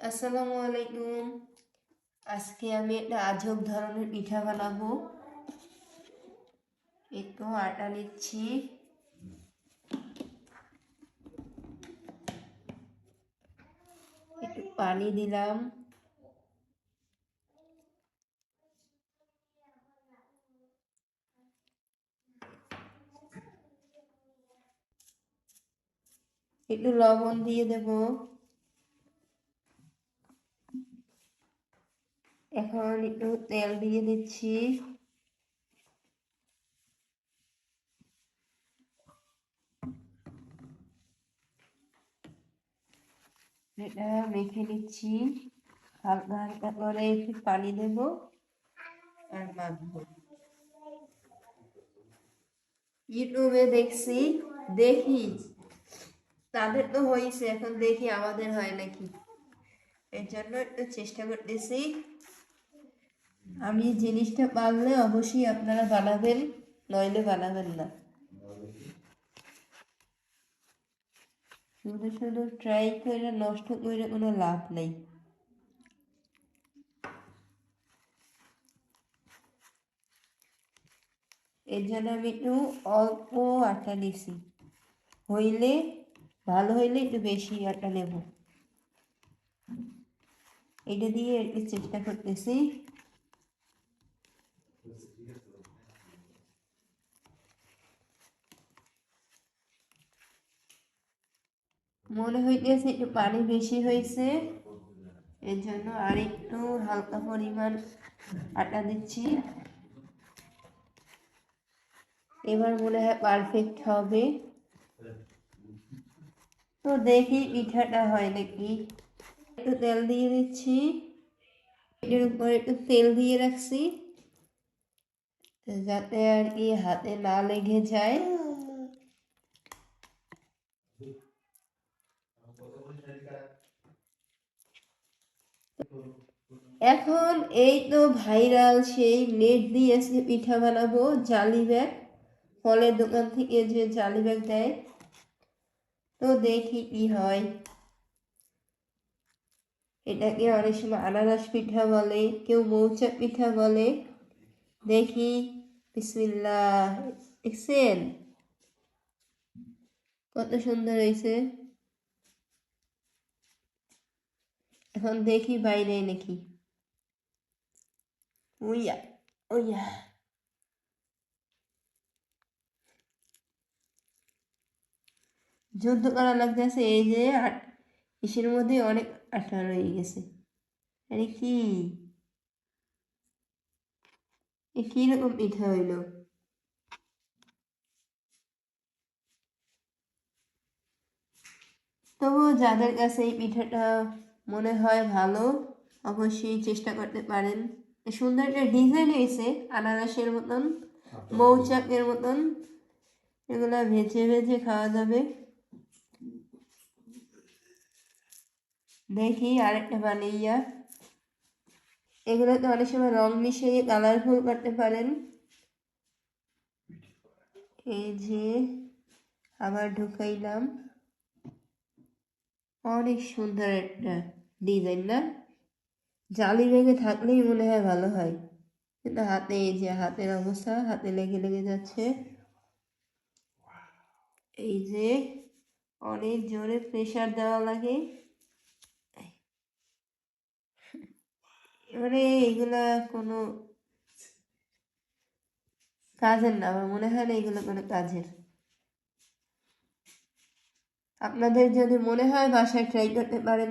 আসসালামু আলাইকুম। আজকে আমি একটা আজব ধরনের পিঠা বানাবো। একটু আটা নিচ্ছি। একটু পানি দিলাম। একটু লবণ দিয়ে দেবো। এখন একটু তেল দিয়ে দিচ্ছি। এটা মেখে নিচ্ছি। হালকা হালকা করে একটু পানি দেব আর মাখবো। ইউটিউবে দেখছি, দেখি। তাদের তো হয়েছে, এখন দেখি আমাদের হয় নাকি। এর জন্য একটু চেষ্টা করতেছি। আমি জিনিসটা পারলে অবশ্যই আপনারা বানাবেন, নইলে বানাবেন না। শুধু শুধু ট্রাই করে নষ্ট করে কোনো লাভ নেই। এর জন্য আমি একটু অল্প আটা নিছি হইলে, ভালো হইলে একটু বেশি আটা নেব। এটা দিয়ে একটু চেষ্টা করতেছি। মনে হইতেছে একটু পানি বেশি হয়েছে এর জন্য আর একটু হালকা পরিমাণ আটা দিচ্ছি। এবার মনে হয় পারফেক্ট হবে। তো দেখি পিঠাটা হয় নাকি। একটু তেল দিয়ে দিচ্ছি। এটার উপরে একটু তেল দিয়ে রাখছি। যাতে আর কি হাতে না লেগে যায়। এখন এই তো ভাইরাল সেই নেট দিয়ে পিঠা বানাবো, জালি ব্যাগ। ফলের দোকান থেকে যে জালি ব্যাগ দেয়, তো দেখি কি হয়। এটাকে অনেক সময় আনারস পিঠা বলে, কেউ মৌচাক পিঠা বলে। দেখি, বিসমিল্লাহ, দেখছেন? কত সুন্দর হয়েছে। এখন দেখি বাইরে নাকি উইয়া উইয়া। যুদ্ধ করা লাগতেছে, এই যে ইসের মধ্যে অনেক আঠা রয়ে গেছে। আরে কি? এ কি রকম পিঠা হইল? তবু যাদের কাছে এই পিঠাটা মনে হয় ভালো। অবশ্যই চেষ্টা করতে পারেন। সুন্দর একটা ডিজাইন হয়েছে আনারসের মতন মৌচাকের মতন। এগুলা ভেজে ভেজে খাওয়া যাবে। দেখি আরেকটা বানাইয়া এগুলোতে অনেক সময় রং মিশিয়ে কালারফুল করতে পারেন। এই যে আবার ঢুকাইলাম। অনেক সুন্দর একটা ডিজাইন না? জালি লেগে থাকলেই মনে হয় ভালো হয়। কিন্তু হাতে এই যে হাতের অবস্থা, হাতে লেগে লেগে যাচ্ছে। এই যে অনেক জোরে প্রেসার দেওয়া লাগে। এবারে এগুলা কোনো কাজের না, আমার মনে হয় না এগুলো কোনো কাজের। আপনাদের যদি মনে হয় বাসায় ট্রাই করতে পারেন।